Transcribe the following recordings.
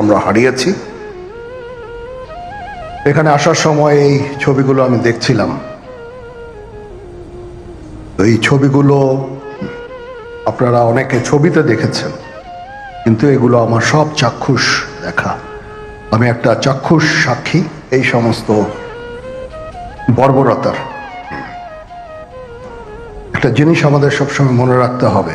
আমরা হারিয়েছি। এখানে আসার সময় এই ছবিগুলো আমি দেখছিলাম। এই ছবিগুলো আপনারা অনেকে ছবিতে দেখেছেন, কিন্তু এগুলো আমার সব চাক্ষুষ দেখা। আমি একটা চাক্ষুষ সাক্ষী, এই সমস্ত বর্বরতার। একটা জিনিস আমাদের সবসময় মনে রাখতে হবে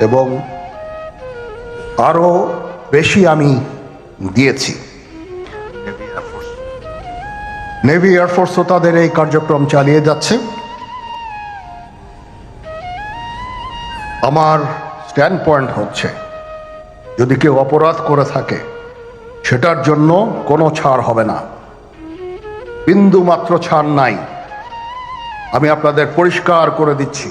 এবং আরও বেশি আমি দিয়েছি। নেভি এয়ারফোর্সও তাদের এই কার্যক্রম চালিয়ে যাচ্ছে। আমার স্ট্যান্ড পয়েন্ট হচ্ছে যদি কেউ অপরাধ করে থাকে সেটার জন্য কোনো ছাড় হবে না। বিন্দু মাত্র ছাড় নাই। আমি আপনাদের পরিষ্কার করে দিচ্ছি।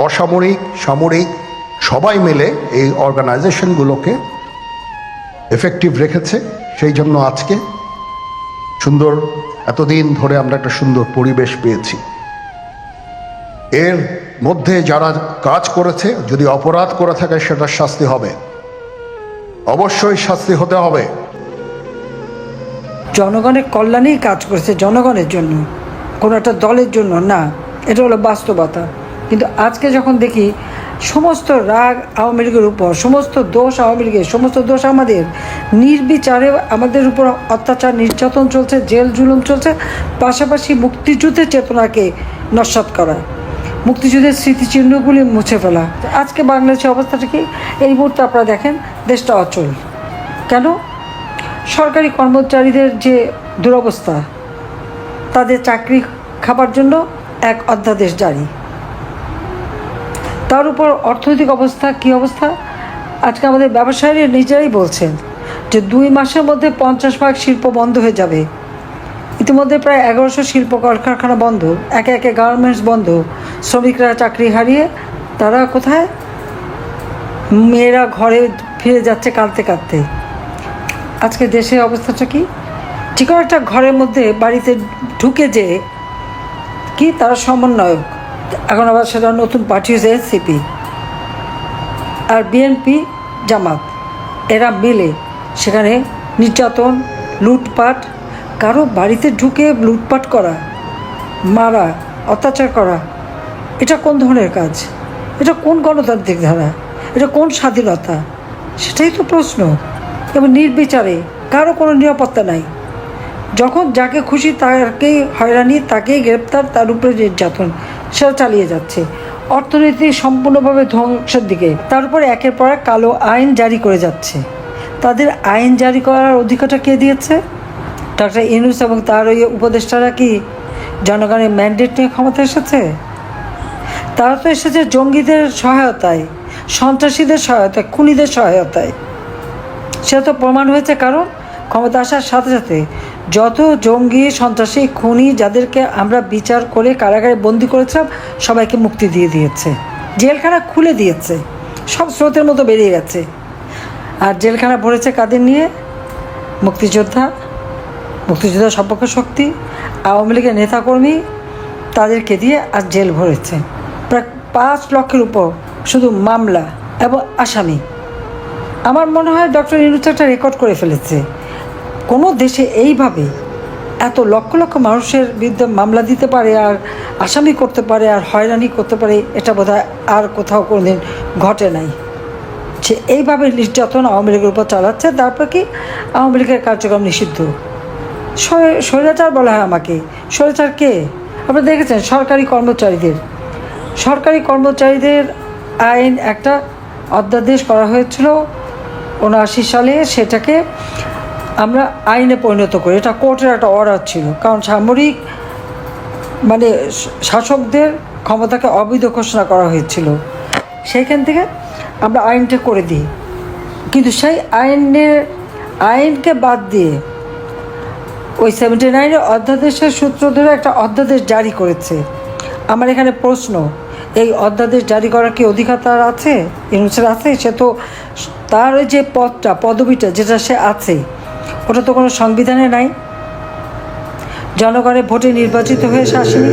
অসামরিক, সামরিক, সবাই মিলে এই অর্গানাইজেশনগুলোকে এফেক্টিভ রেখেছে। সেই জন্য আজকে সুন্দর, এতদিন ধরে আমরা একটা সুন্দর পরিবেশ পেয়েছি। এর মধ্যে যারা কাজ করেছে, যদি অপরাধ করে থাকে, সেটা শাস্তি হবে। অবশ্যই শাস্তি হতে হবে। জনগণের কল্যাণেই কাজ করেছে জনগণের জন্য। কোনো একটা দলের জন্য না। এটা হলো বাস্তবতা। কিন্তু আজকে যখন দেখি সমস্ত রাগ আওয়ামী লীগের উপর, সমস্ত দোষ আওয়ামী লীগের, সমস্ত দোষ আমাদের, নির্বিচারে আমাদের উপর অত্যাচার, নির্যাতন চলছে, জেল জুলুম চলছে, পাশাপাশি মুক্তিযুদ্ধের চেতনাকে নস্বাত করা, মুক্তিযুদ্ধের স্মৃতিচিহ্নগুলি মুছে ফেলা। আজকে বাংলাদেশের অবস্থাটা কি? এই মুহূর্তে আপনারা দেখেন, দেশটা অচল। কেন? সরকারি কর্মচারীদের যে দুরবস্থা, তাদের চাকরি খাবার জন্য এক অধ্যাদেশ জারি। তার উপর অর্থনৈতিক অবস্থা কি অবস্থা? আজকে আমাদের ব্যবসায়ীরা নিজেরাই বলছেন যে দুই মাসের মধ্যে পঞ্চাশ ভাগ শিল্প বন্ধ হয়ে যাবে। ইতিমধ্যে প্রায় এগারোশো শিল্প কলকারখানা বন্ধ, একে একে গার্মেন্টস বন্ধ। শ্রমিকরা চাকরি হারিয়ে তারা কোথায়? মেয়েরা ঘরে ফিরে যাচ্ছে কাঁদতে কাঁদতে। আজকে দেশের অবস্থাটা কি? ঠিক একটা ঘরের মধ্যে বাড়িতে ঢুকে যে কি তারা সমন্বয়ক? এখন আবার সেটা নতুন পার্টি হয়েছে এনসিপি আর বিএনপি জামাত, এরা মিলে সেখানে নির্যাতন, লুটপাট, কারও বাড়িতে ঢুকে লুটপাট করা, মারা, অত্যাচার করা, এটা কোন ধরনের কাজ? এটা কোন গণতান্ত্রিক ধারা? এটা কোন স্বাধীনতা? সেটাই তো প্রশ্ন। এবং নির্বিচারে কারও কোনো নিরাপত্তা নাই। যখন যাকে খুশি তাকেই হয়রানি, তাকেই গ্রেপ্তার, তার উপরে নির্যাতন। সেটা চালিয়ে যাচ্ছে। অর্থনীতি সম্পূর্ণভাবে ধ্বংসের দিকে। তার উপরে একের পর এক কালো আইন জারি করে যাচ্ছে। তাদের আইন জারি করার অধিকারটা কে দিয়েছে? ডক্টর ইনুস এবং তার ওই উপদেষ্টারা কি জনগণের ম্যান্ডেট নিয়ে ক্ষমতা এসেছে? তারা তো এসেছে জঙ্গিদের সহায়তায়, সন্ত্রাসীদের সহায়তায়, খুনিদের সহায়তায়। সেটা তো প্রমাণ হয়েছে কারণ ক্ষমতা আসার সাথে সাথে যত জঙ্গি, সন্ত্রাসী, খুনি যাদেরকে আমরা বিচার করে কারাগারে বন্দি করেছিলাম, সবাইকে মুক্তি দিয়ে দিয়েছে। জেলখানা খুলে দিয়েছে। সব স্রোতের মতো বেরিয়ে গেছে। আর জেলখানা ভরেছে কাদের নিয়ে? মুক্তিযোদ্ধা মুক্তিযোদ্ধা সম্পর্ক শক্তি, আওয়ামী লীগের নেতাকর্মী তাদেরকে দিয়ে আর জেল ভরেছে। প্রায় পাঁচ লক্ষের উপর শুধু মামলা এবং আসামি। আমার মনে হয় ডক্টর ইনুস একটা রেকর্ড করে ফেলেছে। কোনো দেশে এইভাবে এত লক্ষ লক্ষ মানুষের বিরুদ্ধে মামলা দিতে পারে আর আসামি করতে পারে আর হয়রানি করতে পারে, এটা বোধহয় আর কোথাও কোনোদিন ঘটে নাই। সে এইভাবে নির্যাতন আওয়ামী লীগের উপর চালাচ্ছে, তারপর কি আওয়ামী লীগের কার্যক্রম নিষিদ্ধ? স্বৈরাচার বলা হয় আমাকে। স্বৈরাচার কে? আপনারা দেখেছেন সরকারি কর্মচারীদের। সরকারি কর্মচারীদের আইন একটা অধ্যাদেশ করা হয়েছিল উনআশি সালে, সেটাকে আমরা আইনে পরিণত করি। এটা কোর্টের একটা অর্ডার ছিল। কারণ সামরিক মানে শাসকদের ক্ষমতাকে অবৈধ ঘোষণা করা হয়েছিল। সেইখান থেকে আমরা আইনটা করে দিই। কিন্তু সেই আইনের, আইনকে বাদ দিয়ে ওই সেভেন্টি নাইনের অধ্যাদেশের সূত্র ধরে একটা অধ্যাদেশ জারি করেছে। আমার এখানে প্রশ্ন, এই অধ্যাদেশ জারি করার কি অধিকার তার আছে? ইউনুসের আছে? সে তো তার যে পদটা, পদবিটা, যেটা সে আছে ওটা তো কোনো সংবিধানে নাই। জনগণের ভোটে নির্বাচিত হয়ে আসেনি